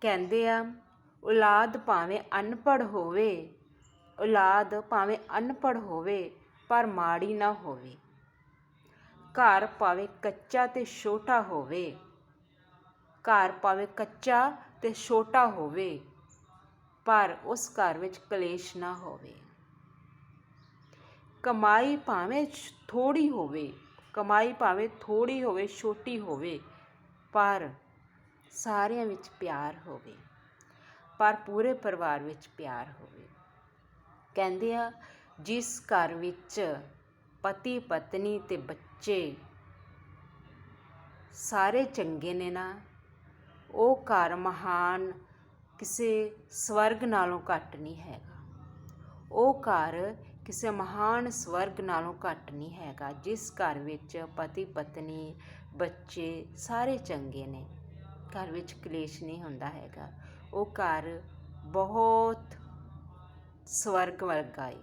ਕਹਿੰਦੇ ਆ, ਔਲਾਦ ਭਾਵੇਂ ਅਨਪੜ੍ਹ ਹੋਵੇ, ਔਲਾਦ ਭਾਵੇਂ ਅਨਪੜ੍ਹ ਹੋਵੇ, ਪਰ ਮਾੜੀ ਨਾ ਹੋਵੇ। ਘਰ ਭਾਵੇਂ ਕੱਚਾ ਤੇ ਛੋਟਾ ਹੋਵੇ, ਘਰ ਭਾਵੇਂ ਕੱਚਾ ਤੇ ਛੋਟਾ ਹੋਵੇ, ਪਰ ਉਸ ਘਰ ਵਿੱਚ ਕਲੇਸ਼ ਨਾ ਹੋਵੇ। ਕਮਾਈ ਭਾਵੇਂ ਥੋੜੀ ਹੋਵੇ, ਕਮਾਈ ਭਾਵੇਂ ਥੋੜੀ ਹੋਵੇ, ਛੋਟੀ ਹੋਵੇ, ਪਰ ਸਾਰਿਆਂ ਵਿੱਚ ਪਿਆਰ ਹੋਵੇ, ਪਰ ਪੂਰੇ ਪਰਿਵਾਰ ਵਿੱਚ ਪਿਆਰ ਹੋਵੇ। ਕਹਿੰਦੇ ਆ, ਜਿਸ ਘਰ ਵਿੱਚ ਪਤੀ, ਪਤਨੀ ਤੇ ਬੱਚੇ ਸਾਰੇ ਚੰਗੇ ਨੇ ਨਾ, ਉਹ ਘਰ ਮਹਾਨ ਕਿਸੇ ਸਵਰਗ ਨਾਲੋਂ ਘੱਟ ਨਹੀਂ ਹੈਗਾ। ਉਹ ਘਰ ਕਿਸੇ ਮਹਾਨ ਸਵਰਗ ਨਾਲੋਂ ਘੱਟ ਨਹੀਂ ਹੈਗਾ, ਜਿਸ ਘਰ ਵਿੱਚ ਪਤੀ, ਪਤਨੀ, ਬੱਚੇ ਸਾਰੇ ਚੰਗੇ ਨੇ। ਘਰ ਵਿੱਚ ਕਲੇਸ਼ ਨਹੀਂ ਹੁੰਦਾ ਹੈਗਾ। ਉਹ ਘਰ ਬਹੁਤ ਸਵਰਗ ਵਰਗਾ ਹੈ